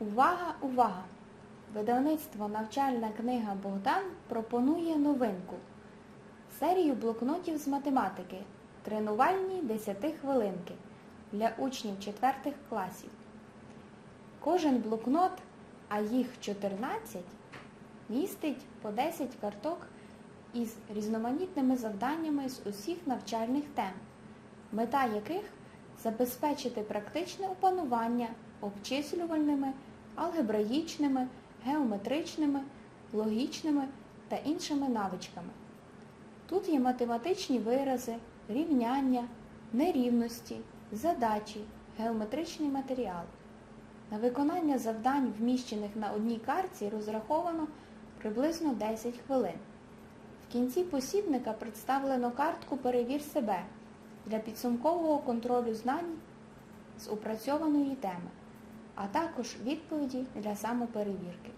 Увага, увага! Видавництво Навчальна книга Богдан пропонує новинку. Серію блокнотів з математики. Тренувальні 10 хвилинки для учнів 4 класів. Кожен блокнот, а їх 14, містить по 10 карток із різноманітними завданнями з усіх навчальних тем, мета яких забезпечити практичне опанування обчислювальними, алгебраїчними, геометричними, логічними та іншими навичками. Тут є математичні вирази, рівняння, нерівності, задачі, геометричний матеріал. На виконання завдань, вміщених на одній картці, розраховано приблизно 10 хвилин. В кінці посібника представлено картку Перевір себе для підсумкового контролю знань з опрацьованої теми, а також відповіді для самоперевірки.